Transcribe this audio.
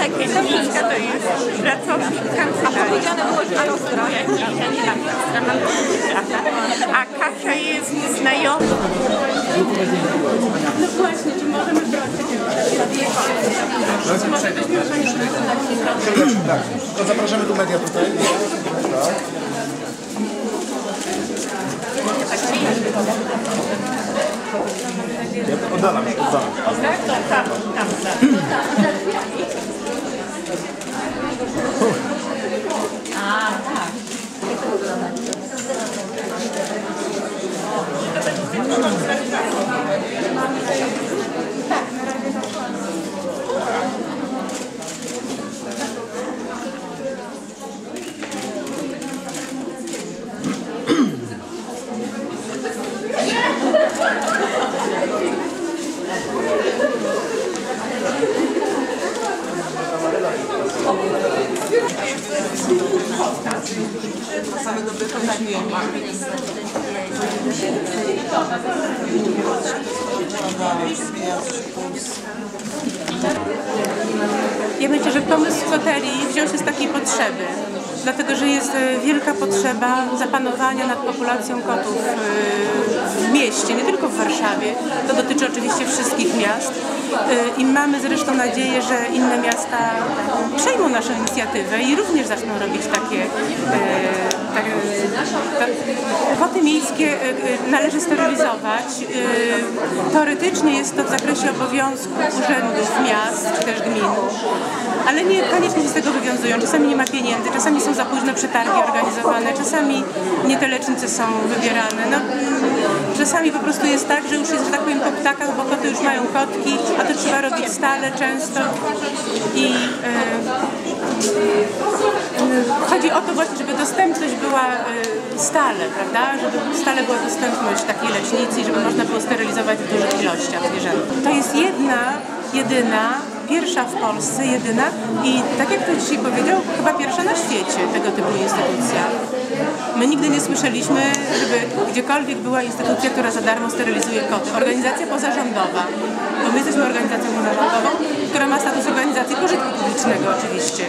Tak, Kasia to jest pracownik kancelarii. Powiedziane było, że nie, nie brata. A Kasia jest znajoma. No właśnie, czy możemy prosić? Tak, to zapraszamy do media tutaj. Tak. Ja oddalam się, oddalam. Tak, tam, tam, tam. Same dobre kontakty. Ja myślę, że pomysł hoterii wziął się z takiej potrzeby. Dlatego, że jest e, wielka potrzeba zapanowania nad populacją kotów e, w mieście, nie tylko w Warszawie. To dotyczy oczywiście wszystkich miast. E, I mamy zresztą nadzieję, że inne miasta przejmą naszą inicjatywę i również zaczną robić takie, takie ta, koty miejskie e, e, należy sterylizować. Teoretycznie jest to w zakresie obowiązku urzędów miast czy też gmin, ale nie koniecznie się z tego wywiązują. Czasami nie ma pieniędzy, czasami są za późno przetargi organizowane, czasami nie te lecznice są wybierane. No, czasami po prostu jest tak, że już jest, że tak powiem, po ptakach, bo koty już mają kotki, a to trzeba robić stale, często i e, chodzi o to właśnie, żeby dostępność była e, stale, prawda? Żeby stale była dostępność takiej lecznicy i żeby można było sterylizować w dużych ilościach zwierząt. To jest jedna, jedyna, pierwsza w Polsce, jedyna i tak jak ktoś dzisiaj powiedział, chyba pierwsza na świecie tego typu instytucja. My nigdy nie słyszeliśmy, żeby gdziekolwiek była instytucja, która za darmo sterylizuje koty. Organizacja pozarządowa, bo my jesteśmy organizacją pozarządową, która ma status organizacji pożytku publicznego oczywiście.